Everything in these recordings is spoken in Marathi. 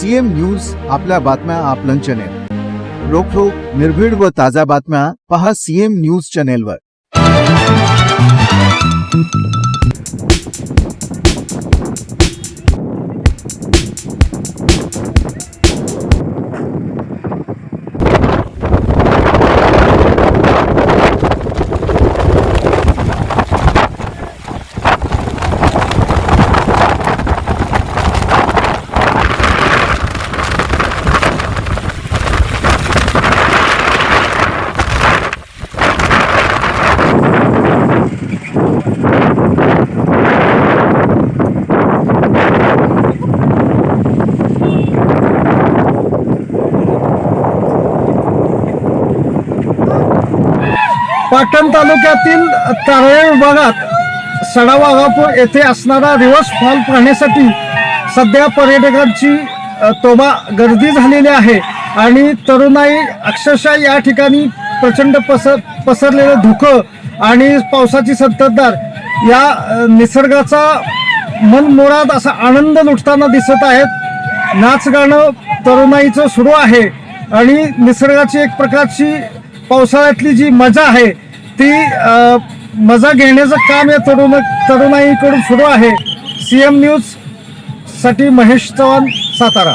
सीएम न्यूज आपल्या बातम्या आपलं चॅनेल रोखोक निर्भीड व ताज्या बातम्या पहा सीएम न्यूज चॅनेलवर पाटण तालुक्यातील तारळे विभागात सडावाघापूर येथे असणारा रिव्हर्स फॉल पाहण्यासाठी सध्या पर्यटकांची तोबा गर्दी झालेली आहे आणि तरुणाई अक्षरशः या ठिकाणी प्रचंड पसर पसरलेलं धुकं आणि पावसाची संततधार या निसर्गाचा मनमोराद असा आनंद लुटताना दिसत आहेत. नाच गाणं तरुणाईचं सुरू आहे आणि निसर्गाची एक प्रकारची पावसाळ्यातली जी मजा आहे ती मजा घेण्याचं काम या तरुण तरुणाईकडून सुरू आहे. सी एम न्यूजसाठी महेश चव्हाण सातारा.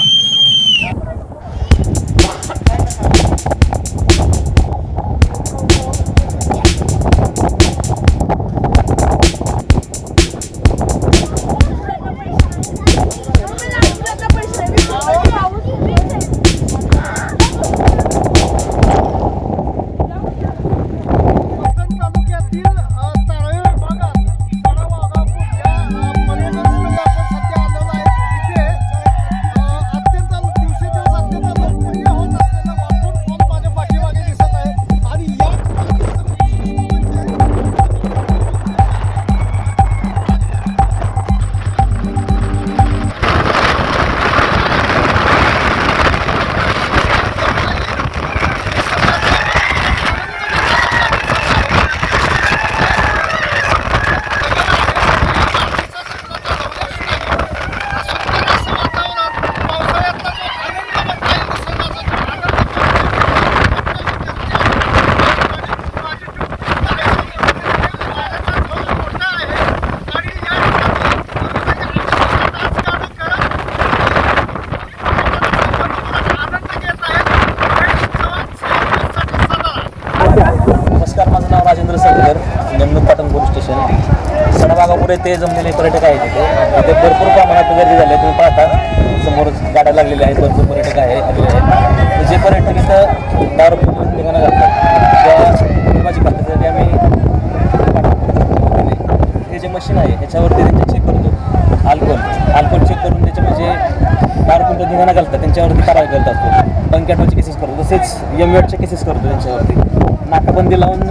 नेमणूक पाटण पोलीस स्टेशन. सडभागापुढे येथे जमलेले पर्यटक आहेत तिथे तिथे भरपूर प्रमाणात गर्दी झाली आहे. तुम्ही पाहता समोर गाड्या लागलेल्या आहेत. भरपूर पर्यटक आहे आलेले आहेत. जे पर्यटक इथं दारू पिऊन निघाणं घालतात त्या निर्माची आम्ही हे जे मशीन आहे ह्याच्यावरती त्यांचे चेक करतो. अल्कोहोल अल्कोहोल चेक करून त्याचे म्हणजे दारू पिऊन निघाणं घालतात त्यांच्यावरती कारवाई करत असतो पंक्याटोचे केसेस करतो. तसेच एम केसेस करतो त्यांच्यावरती. नाकाबंदी लावून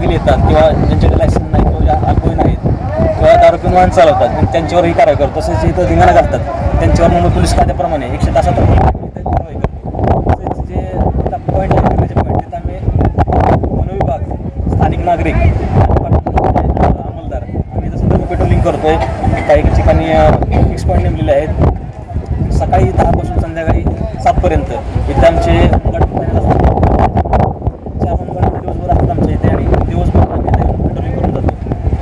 इथं येतात किंवा ज्यांच्याकडे लायसन नाही किंवा अल्कोहोल नाहीत किंवा दारू पिऊन वाहन चालवतात मग त्यांच्यावरही कारवाई करतो तसेच जे इथं धिंगाणा घालतात त्यांच्यावर मुंबई पोलीस खात्याप्रमाणे एकशे तासात कारवाई करतो तसेच जे पॉईंट आहे म्हणजे पॉईंट तिथं आम्ही वनविभाग स्थानिक नागरिक अंमलदार आम्ही जसं तर पेट्रोलिंग करतोय. काही ठिकाणी फिक्स पॉईंट नेमलेले आहेत. सकाळी दहापासून संध्याकाळी सातपर्यंत इथे आमचे गट पाहिजे असतात. चार होमगार्ड दिवसभर असतात आमच्या इथे आणि दिवसभर आम्ही इथे पेट्रोलिंग करून जातो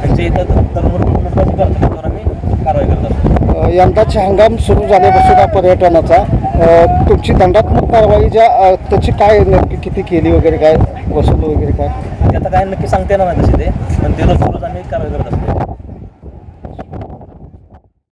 त्यांच्या इथं तरुण लुटपाची करतात त्याच्यावर आम्ही कारवाई करत असतो अ, यंदाचा हंगाम सुरू झाल्यापासून हा पर्यटनाचा तुमची दंडात्मक कारवाई ज्या त्याची काय नक्की किती केली वगैरे काय वसूल वगैरे काय? ते आता काय नक्की सांगता येणार नाही तसे ते पण ते रोज रोज आम्ही कारवाई करत असतो.